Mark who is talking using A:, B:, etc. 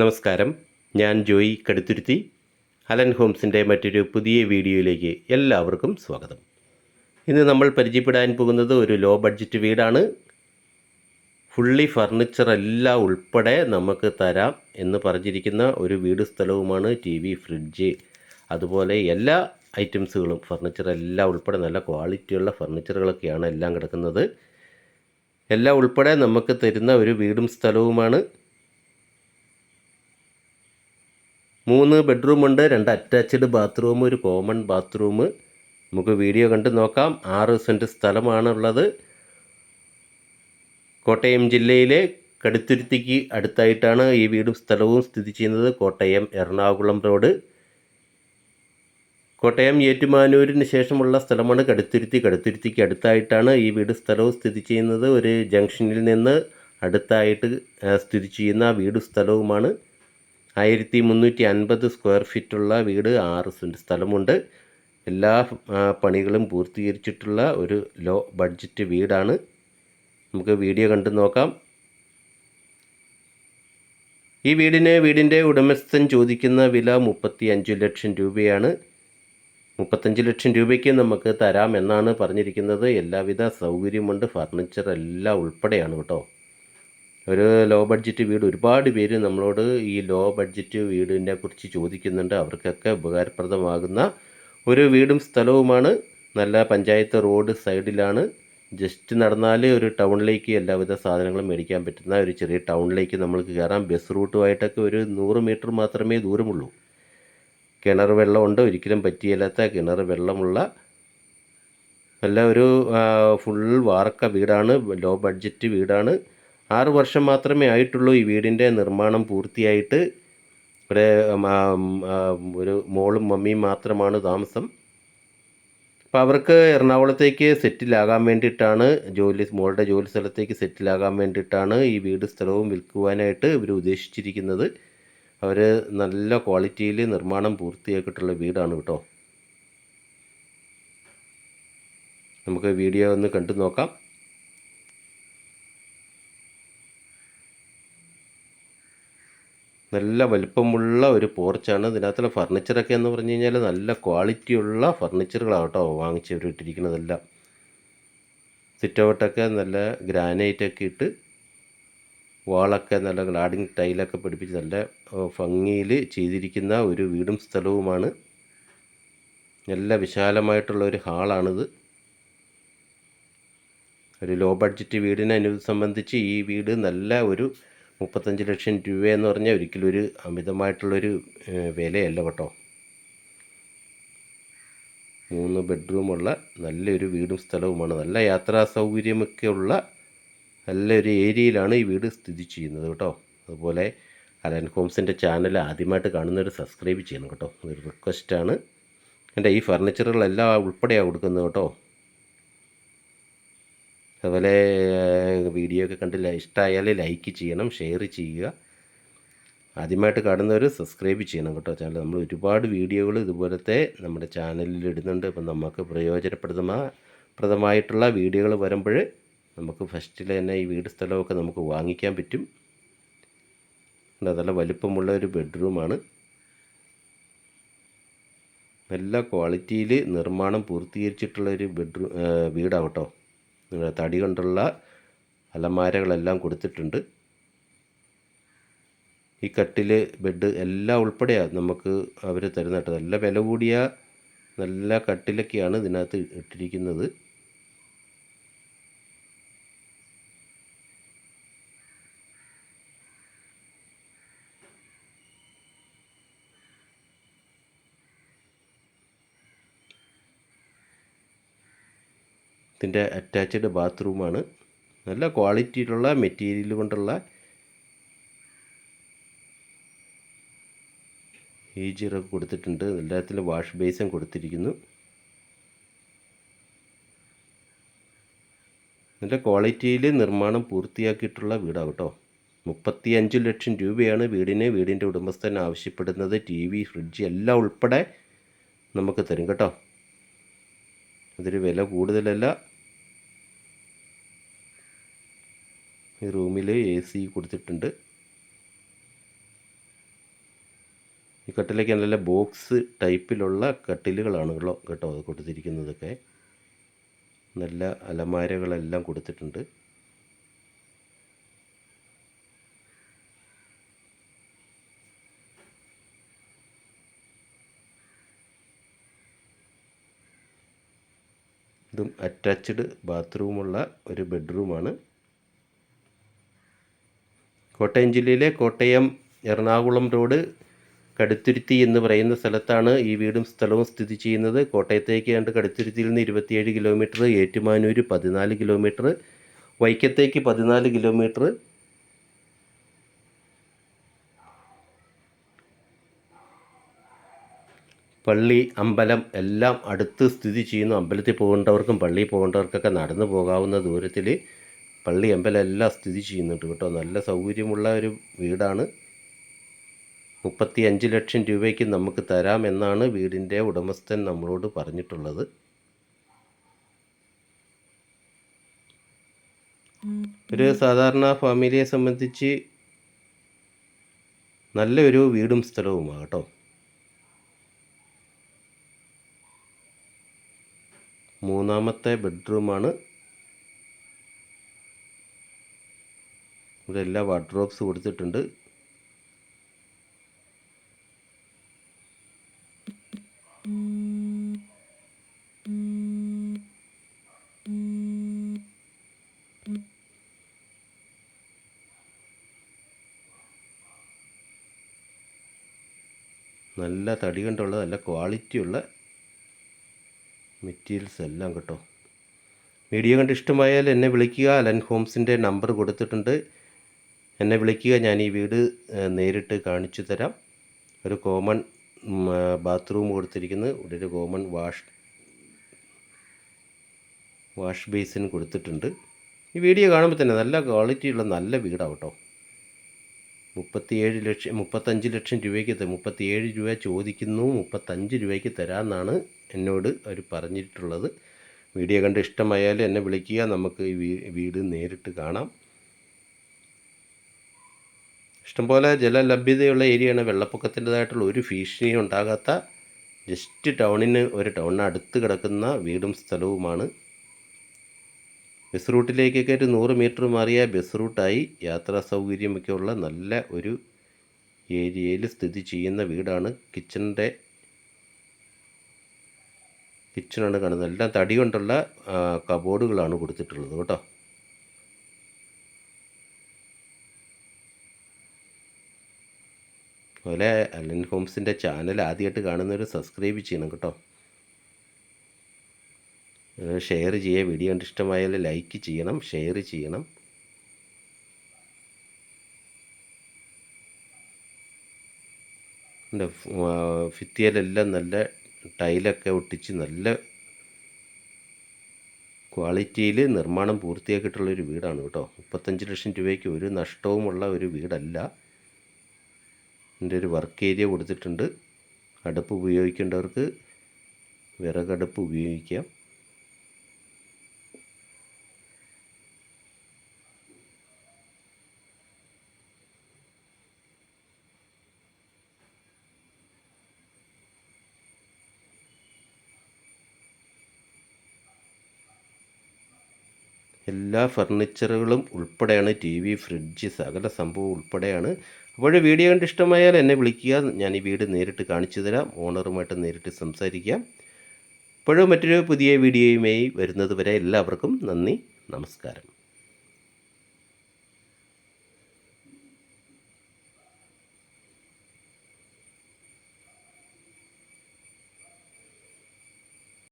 A: നമസ്കാരം. ഞാൻ ജോയി കടുത്തുരുത്തി. അലൻ ഹോംസിന്റെ മറ്റൊരു പുതിയ വീഡിയോയിലേക്ക് എല്ലാവർക്കും സ്വാഗതം. ഇന്ന് നമ്മൾ പരിചയപ്പെടാൻ പോകുന്നത് ഒരു ലോ ബഡ്ജറ്റ് വീടാണ്. ഫുള്ളി ഫർണിച്ചർ എല്ലാം ഉൾപ്പെടെ നമുക്ക് തരാം എന്ന് പറഞ്ഞിരിക്കുന്ന ഒരു വീട് സ്ഥലവുമാണ് ടി വി ഫ്രിഡ്ജ്. അതുപോലെ എല്ലാ ഐറ്റംസുകളും ഫർണിച്ചർ എല്ലാം ഉൾപ്പെടെ നല്ല ക്വാളിറ്റിയുള്ള ഫർണിച്ചറുകളൊക്കെയാണ് എല്ലാം കിടക്കുന്നത്. എല്ലാം ഉൾപ്പെടെ നമുക്ക് തരുന്ന ഒരു വീടും സ്ഥലവുമാണ്. മൂന്ന് ബെഡ്റൂമുണ്ട് രണ്ട് അറ്റാച്ച്ഡ് ബാത്റൂം ഒരു കോമൺ ബാത്റൂം നമുക്ക് വീഡിയോ കണ്ട് നോക്കാം. ആറ് സെന്റ് സ്ഥലമാണുള്ളത്. കോട്ടയം ജില്ലയിലെ കടുത്തുരുത്തിക്ക് അടുത്തായിട്ടാണ് ഈ വീടും സ്ഥലവും സ്ഥിതി ചെയ്യുന്നത്. കോട്ടയം എറണാകുളം റോഡ് കോട്ടയം ഏറ്റുമാനൂരിന് ശേഷമുള്ള സ്ഥലമാണ് കടുത്തുരുത്തി. കടുത്തുരുത്തിക്ക് അടുത്തായിട്ടാണ് ഈ വീട് സ്ഥലവും സ്ഥിതി ചെയ്യുന്നത്. ഒരു ജംഗ്ഷനിൽ നിന്ന് അടുത്തായിട്ട് സ്ഥിതി ചെയ്യുന്ന വീട് സ്ഥലവുമാണ്. ആയിരത്തി മുന്നൂറ്റി അൻപത് സ്ക്വയർ ഫീറ്റുള്ള വീട് ആറ് സെന്റ് സ്ഥലമുണ്ട്. എല്ലാ പണികളും പൂർത്തീകരിച്ചിട്ടുള്ള ഒരു ലോ ബഡ്ജറ്റ് വീടാണ്. നമുക്ക് വീഡിയോ കണ്ടു നോക്കാം. ഈ വീടിന് വീടിന്റെ ഉടമസ്ഥൻ ചോദിക്കുന്ന വില മുപ്പത്തി അഞ്ച് ലക്ഷം രൂപയാണ്. മുപ്പത്തഞ്ച് ലക്ഷം രൂപയ്ക്ക് നമുക്ക് തരാം എന്നാണ് പറഞ്ഞിരിക്കുന്നത്. എല്ലാവിധ സൗകര്യമുണ്ട് ഫർണിച്ചർ എല്ലാം ഉൾപ്പെടെയാണ് കേട്ടോ. ഒരു ലോ ബഡ്ജറ്റ് വീട് ഒരുപാട് പേര് നമ്മളോട് ഈ ലോ ബഡ്ജറ്റ് വീടിനെ കുറിച്ച് ചോദിക്കുന്നുണ്ട്. അവർക്കൊക്കെ ഉപകാരപ്രദമാകുന്ന ഒരു വീടും സ്ഥലവുമാണ്. നല്ല പഞ്ചായത്ത് റോഡ് സൈഡിലാണ്. ജസ്റ്റ് നടന്നാൽ ഒരു ടൗണിലേക്ക് എല്ലാവിധ സാധനങ്ങളും മേടിക്കാൻ പറ്റുന്ന ഒരു ചെറിയ ടൗണിലേക്ക് നമ്മൾക്ക് കയറാം. ബസ് റൂട്ടുമായിട്ടൊക്കെ ഒരു നൂറ് മീറ്റർ മാത്രമേ ദൂരമുള്ളൂ. കിണർ വെള്ളമുണ്ട് ഒരിക്കലും പറ്റിയില്ലാത്ത കിണർ വെള്ളമുള്ള നല്ല ഒരു ഫുൾ വാർക്ക വീടാണ്. ലോ ബഡ്ജറ്റ് വീടാണ്. ആറ് വർഷം മാത്രമേ ആയിട്ടുള്ളൂ ഈ വീടിന്റെ നിർമ്മാണം പൂർത്തിയായിട്ട്. ഇവിടെ ഒരു മോളും മമ്മിയും മാത്രമാണ് താമസം. അപ്പോൾ അവർക്ക് എറണാകുളത്തേക്ക് സെറ്റിലാകാൻ വേണ്ടിയിട്ടാണ് ജോലി മോളുടെ ജോലി സ്ഥലത്തേക്ക് സെറ്റിലാകാൻ വേണ്ടിയിട്ടാണ് ഈ വീട് സ്ഥലവും വിൽക്കുവാനായിട്ട് ഇവർ ഉദ്ദേശിച്ചിരിക്കുന്നത്. അവർ നല്ല ക്വാളിറ്റിയിൽ നിർമ്മാണം പൂർത്തിയാക്കിയിട്ടുള്ള വീടാണ് കേട്ടോ. നമുക്ക് വീഡിയോ ഒന്ന് കണ്ടു നോക്കാം. നല്ല വലിപ്പമുള്ള ഒരു പോർച്ചാണ്. ഇതിനകത്തുള്ള ഫർണിച്ചറൊക്കെ എന്ന് പറഞ്ഞു കഴിഞ്ഞാൽ നല്ല ക്വാളിറ്റിയുള്ള ഫർണിച്ചറുകളാണ് കേട്ടോ അവർ സിറ്റ് ഔട്ടൊക്കെ നല്ല ഗ്രാനൈറ്റൊക്കെ ഇട്ട് വാളൊക്കെ നല്ല ഗ്ലാഡിങ് ടൈലൊക്കെ പിടിപ്പിച്ച് നല്ല ഭംഗിയിൽ ചെയ്തിരിക്കുന്ന ഒരു വീടും സ്ഥലവുമാണ്. നല്ല വിശാലമായിട്ടുള്ള ഒരു ഹാളാണിത്. ഒരു ലോ ബഡ്ജറ്റ് വീടിനെ സംബന്ധിച്ച് ഈ വീട് നല്ല ഒരു മുപ്പത്തഞ്ച് ലക്ഷം രൂപയെന്ന് പറഞ്ഞാൽ ഒരിക്കലും ഒരു അമിതമായിട്ടുള്ളൊരു വിലയല്ല കേട്ടോ. മൂന്ന് ബെഡ്റൂമുള്ള നല്ലൊരു വീടും സ്ഥലവുമാണ്. നല്ല യാത്രാ സൗകര്യമൊക്കെ ഉള്ള നല്ലൊരു ഏരിയയിലാണ് ഈ വീട് സ്ഥിതി ചെയ്യുന്നത് കേട്ടോ. അതുപോലെ അലൻ ഹോംസിന്റെ ചാനൽ ആദ്യമായിട്ട് കാണുന്നവർ സബ്സ്ക്രൈബ് ചെയ്യണം കേട്ടോ. ഒരു റിക്വസ്റ്റാണ് എന്റെ ഈ ഫർണിച്ചറുകളെല്ലാം ഉൾപ്പെടെയാണ് കൊടുക്കുന്നത് കേട്ടോ. അതുപോലെ വീഡിയോ ഒക്കെ കണ്ട് ഇഷ്ടമായാൽ ലൈക്ക് ചെയ്യണം ഷെയർ ചെയ്യുക. ആദ്യമായിട്ട് കാണുന്നവർ സബ്സ്ക്രൈബ് ചെയ്യണം കേട്ടോ ചാനൽ നമ്മൾ ഒരുപാട് വീഡിയോകൾ ഇതുപോലത്തെ നമ്മുടെ ചാനലിൽ ഇടുന്നുണ്ട്. അപ്പം നമുക്ക് പ്രയോജനപ്രദമാ പ്രദമായിട്ടുള്ള വീഡിയോകൾ വരുമ്പോൾ നമുക്ക് ഫസ്റ്റിൽ തന്നെ ഈ വീട് സ്ഥലമൊക്കെ നമുക്ക് വാങ്ങിക്കാൻ പറ്റും. നല്ല വലുപ്പമുള്ള ഒരു ബെഡ്റൂമാണ് നല്ല ക്വാളിറ്റിയിൽ നിർമ്മാണം പൂർത്തീകരിച്ചിട്ടുള്ള ഒരു ബെഡ്റൂം വീടാണ് കേട്ടോ. തടി കൊണ്ടുള്ള അലമാരകളെല്ലാം കൊടുത്തിട്ടുണ്ട്. ഈ കട്ടിൽ ബെഡ് എല്ലാം ഉൾപ്പെടെയാണ് നമുക്ക് അവർ തരുന്ന നല്ല വില കൂടിയ നല്ല കട്ടിലൊക്കെയാണ് ഇതിനകത്ത് ഇട്ടിരിക്കുന്നത്. ഇതിന്റെ അറ്റാച്ച്ഡ് ബാത്റൂമാണ് നല്ല ക്വാളിറ്റിയിലുള്ള മെറ്റീരിയൽ കൊണ്ടുള്ള ഈജിറൊക്കെ കൊടുത്തിട്ടുണ്ട്. എല്ലാത്തിലും വാഷ് ബേസും കൊടുത്തിരിക്കുന്നു. നല്ല ക്വാളിറ്റിയിൽ നിർമ്മാണം പൂർത്തിയാക്കിയിട്ടുള്ള വീടാണ് കേട്ടോ. മുപ്പത്തി അഞ്ച് ലക്ഷം രൂപയാണ് വീടിന് വീടിന്റെ ഉടമസ്ഥൻ ആവശ്യപ്പെടുന്നത്. ടി വി ഫ്രിഡ്ജ് എല്ലാം ഉൾപ്പെടെ നമുക്ക് തരും കേട്ടോ. അതൊരു വില കൂടുതലല്ല. ഈ റൂമിൽ എ സി കൊടുത്തിട്ടുണ്ട്. ഈ കട്ടിലേക്ക് നല്ല ബോക്സ് ടൈപ്പിലുള്ള കട്ടിലുകളാണ് കേട്ടോ കേട്ടോ അത് കൊടുത്തിരിക്കുന്നതൊക്കെ. നല്ല അലമാരകളെല്ലാം കൊടുത്തിട്ടുണ്ട്. ഇതും അറ്റാച്ച്ഡ് ബാത്റൂമുള്ള ഒരു ബെഡ്റൂമാണ് കോട്ടയം ജില്ലയിലെ കോട്ടയം എറണാകുളം റോഡ് കടുത്തുരുത്തി എന്ന് പറയുന്ന സ്ഥലത്താണ് ഈ വീടും സ്ഥലവും സ്ഥിതി ചെയ്യുന്നത്. കോട്ടയത്തേക്ക് കണ്ട് കടുത്തുരുത്തിയിൽ നിന്ന് ഇരുപത്തിയേഴ് കിലോമീറ്റർ ഏറ്റുമാനൂർ പതിനാല് കിലോമീറ്റർ വൈക്കത്തേക്ക് പതിനാല് കിലോമീറ്റർ പള്ളി അമ്പലം എല്ലാം അടുത്ത് സ്ഥിതി ചെയ്യുന്നു അമ്പലത്തിൽ പോകേണ്ടവർക്കും പള്ളിയിൽ പോകേണ്ടവർക്കൊക്കെ നടന്നു പോകാവുന്ന ദൂരത്തിൽ പള്ളി അമ്പലം എല്ലാം സ്ഥിതി ചെയ്യുന്നുണ്ട് കേട്ടോ. നല്ല സൗകര്യമുള്ള ഒരു വീടാണ്. മുപ്പത്തി അഞ്ച് ലക്ഷം രൂപയ്ക്ക് നമുക്ക് തരാം എന്നാണ് വീടിന്റെ ഉടമസ്ഥൻ നമ്മളോട് പറഞ്ഞിട്ടുള്ളത്. ഒരു സാധാരണ ഫാമിലിയെ സംബന്ധിച്ച് നല്ലൊരു വീടും സ്ഥലവുമാണ് കേട്ടോ. മൂന്നാമത്തെ ബെഡ്റൂമാണ്. ഇവിടെ എല്ലാ വാർഡ്രോബ്സ് കൊടുത്തിട്ടുണ്ട്. നല്ല തടി കൊണ്ടുള്ള നല്ല ക്വാളിറ്റിയുള്ള മെറ്റീരിയൽസ് എല്ലാം കേട്ടോ. വീഡിയോ കണ്ട് ഇഷ്ടമായാൽ എന്നെ വിളിക്കുക. അലൻ ഹോംസിന്റെ നമ്പർ കൊടുത്തിട്ടുണ്ട്. എന്നെ വിളിക്കുക. ഞാൻ ഈ വീട് നേരിട്ട് കാണിച്ചു തരാം. ഒരു കോമൺ ബാത്റൂം കൊടുത്തിരിക്കുന്നു. ഇവിടെ ഒരു കോമൺ വാഷ് വാഷ് ബേസിൻ കൊടുത്തിട്ടുണ്ട്. ഈ വീഡിയോ കാണുമ്പോൾ തന്നെ നല്ല ക്വാളിറ്റിയുള്ള നല്ല വീടാണ് കേട്ടോ. മുപ്പത്തിയേഴ് ലക്ഷം മുപ്പത്തഞ്ച് ലക്ഷം രൂപയ്ക്ക് മുപ്പത്തിയേഴ് രൂപ ചോദിക്കുന്നു മുപ്പത്തഞ്ച് രൂപയ്ക്ക് തരാമെന്നാണ് എന്നോട് അവർ പറഞ്ഞിട്ടുള്ളത്. വീഡിയോ കണ്ട് ഇഷ്ടമായാൽ എന്നെ വിളിക്കുക. നമുക്ക് ഈ വീട് നേരിട്ട് കാണാം. ഇഷ്ടംപോലെ ജലലഭ്യതയുള്ള ഏരിയയാണ്. വെള്ളപ്പൊക്കത്തിന്റെതായിട്ടുള്ള ഒരു ഭീഷണിയും ഉണ്ടാകാത്ത ജസ്റ്റ് ടൗണിന് ഒരു ടൗണിന് അടുത്ത് കിടക്കുന്ന വീടും സ്ഥലവുമാണ് ബസ് റൂട്ടിലേക്കൊക്കെ ഒരു നൂറ് മീറ്റർ മാറിയ ബസ് റൂട്ടായി യാത്രാ സൗകര്യമൊക്കെ ഉള്ള നല്ല ഒരു ഏരിയയിൽ സ്ഥിതി ചെയ്യുന്ന വീടാണ് കിച്ചണിന്റെ കിച്ചണാണ് കാണുന്നത്. എല്ലാം തടി കൊണ്ടുള്ള കബോർഡുകളാണ് കൊടുത്തിട്ടുള്ളത് കേട്ടോ. അതുപോലെ അലൻ ഹോംസിന്റെ ചാനൽ ആദ്യമായിട്ട് കാണുന്നവർ സബ്സ്ക്രൈബ് ചെയ്യണം കേട്ടോ. ഷെയർ ചെയ്യുക. വീഡിയോ കണ്ട് ഇഷ്ടമായാൽ ലൈക്ക് ചെയ്യണം. ഷെയർ ചെയ്യണം ഭിത്തിയിലെല്ലാം നല്ല ടൈലൊക്കെ ഒട്ടിച്ച് നല്ല ക്വാളിറ്റിയിൽ നിർമ്മാണം പൂർത്തിയാക്കിയിട്ടുള്ളൊരു വീടാണ് കേട്ടോ. മുപ്പത്തഞ്ച് ലക്ഷം രൂപയ്ക്ക് ഒരു നഷ്ടവുമുള്ള ഒരു വീടല്ല. ഇതിന്റെ ഒരു വർക്ക് ഏരിയ കൊടുത്തിട്ടുണ്ട്. അടുപ്പ് ഉപയോഗിക്കേണ്ടവർക്ക് വിറകടുപ്പ് ഉപയോഗിക്കാം. എല്ലാ ഫർണിച്ചറുകളും ഉൾപ്പെടെയാണ് ടി വി ഫ്രിഡ്ജ് സകല സംഭവം ഉൾപ്പെടെയാണ്. അപ്പോൾ വീഡിയോ കണ്ട് ഇഷ്ടമായാൽ എന്നെ വിളിക്കുക. ഞാൻ ഈ വീട് നേരിട്ട് കാണിച്ചു തരാം. ഓണറുമായിട്ട് നേരിട്ട് സംസാരിക്കാം. ഇപ്പോഴും മറ്റൊരു പുതിയ വീഡിയോയുമായി വരുന്നത് വരെ എല്ലാവർക്കും നന്ദി. നമസ്കാരം.